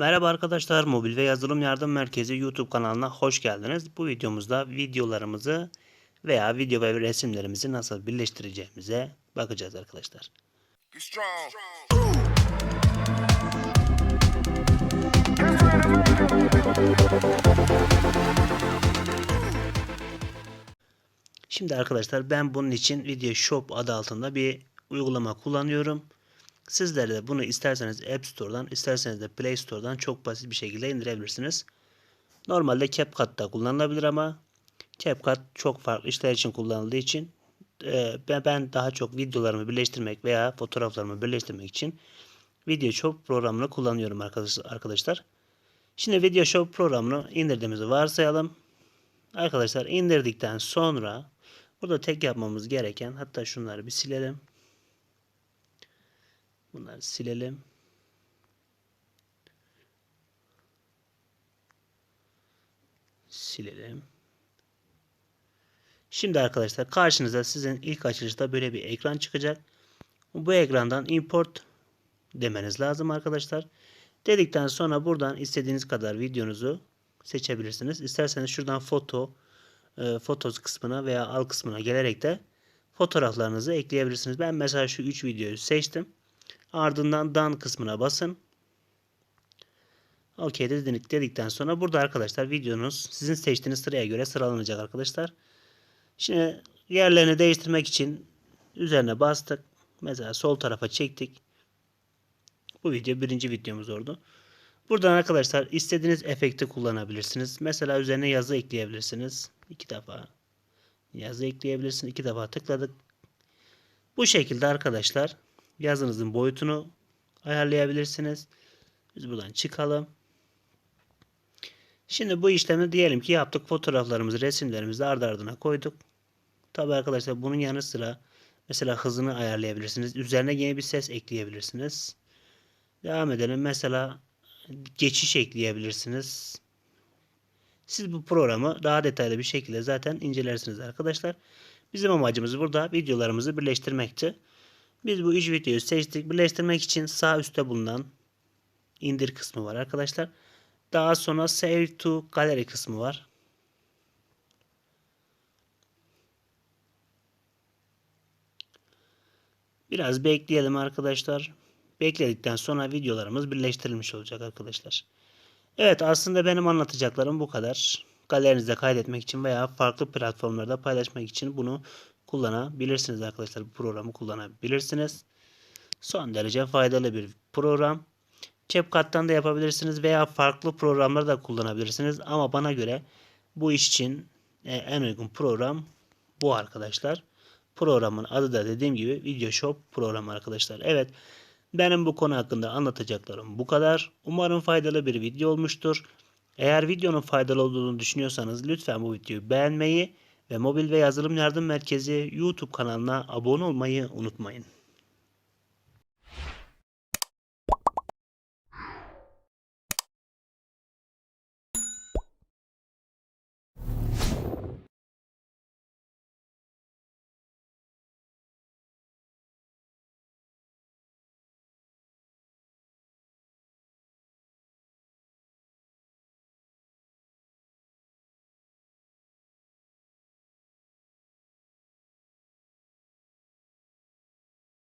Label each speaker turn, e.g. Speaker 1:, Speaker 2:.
Speaker 1: Merhaba arkadaşlar, Mobil ve Yazılım Yardım Merkezi YouTube kanalına hoş geldiniz. Bu videomuzda videolarımızı veya video ve resimlerimizi nasıl birleştireceğimize bakacağız arkadaşlar. Şimdi arkadaşlar ben bunun için Video Shop adı altında bir uygulama kullanıyorum. Sizler de bunu isterseniz App Store'dan isterseniz de Play Store'dan çok basit bir şekilde indirebilirsiniz. Normalde CapCut'ta kullanılabilir ama CapCut çok farklı işler için kullanıldığı için e, ben- daha çok videolarımı birleştirmek veya fotoğraflarımı birleştirmek için Video Shop programını kullanıyorum arkadaş- arkadaşlar. Şimdi Video Shop programını indirdiğimizi varsayalım. Arkadaşlar indirdikten sonra burada tek yapmamız gereken hatta şunları bir silelim. Bunları silelim. Silelim. Şimdi arkadaşlar karşınıza sizin ilk açılışta böyle bir ekran çıkacak. Bu ekrandan import demeniz lazım arkadaşlar. Dedikten sonra buradan istediğiniz kadar videonuzu seçebilirsiniz. İsterseniz şuradan foto, e, fotos kısmına veya al kısmına gelerek de fotoğraflarınızı ekleyebilirsiniz. Ben mesela şu 3 videoyu seçtim. Ardından done kısmına basın. OK dedik, dedikten sonra burada arkadaşlar videonuz sizin seçtiğiniz sıraya göre sıralanacak arkadaşlar. Şimdi yerlerini değiştirmek için üzerine bastık. Mesela sol tarafa çektik. Bu video birinci videomuz oldu. Buradan arkadaşlar istediğiniz efekti kullanabilirsiniz. Mesela üzerine yazı ekleyebilirsiniz. İki defa yazı ekleyebilirsiniz. İki defa tıkladık. Bu şekilde arkadaşlar yazınızın boyutunu ayarlayabilirsiniz. Biz buradan çıkalım. Şimdi bu işlemi diyelim ki yaptık. Fotoğraflarımızı, resimlerimizi ardı ardına koyduk. Tabi arkadaşlar bunun yanı sıra mesela hızını ayarlayabilirsiniz. Üzerine yeni bir ses ekleyebilirsiniz. Devam edelim. Mesela geçiş ekleyebilirsiniz. Siz bu programı daha detaylı bir şekilde zaten incelersiniz arkadaşlar. Bizim amacımız burada videolarımızı birleştirmekti. Biz bu üç videoyu seçtik. Birleştirmek için sağ üstte bulunan indir kısmı var arkadaşlar. Daha sonra save to gallery kısmı var. Biraz bekleyelim arkadaşlar. Bekledikten sonra videolarımız birleştirilmiş olacak arkadaşlar. Evet aslında benim anlatacaklarım bu kadar. Galerinizde kaydetmek için veya farklı platformlarda paylaşmak için bunu kullanabilirsiniz arkadaşlar. Bu programı kullanabilirsiniz. Son derece faydalı bir program. CapCut'tan da yapabilirsiniz veya farklı programları da kullanabilirsiniz. Ama bana göre bu iş için e, en uygun program bu arkadaşlar. Programın adı da dediğim gibi VideoShop programı arkadaşlar. Evet benim bu konu hakkında anlatacaklarım bu kadar. Umarım faydalı bir video olmuştur. Eğer videonun faydalı olduğunu düşünüyorsanız lütfen bu videoyu beğenmeyi ve Mobil ve Yazılım Yardım Merkezi YouTube kanalına abone olmayı unutmayın.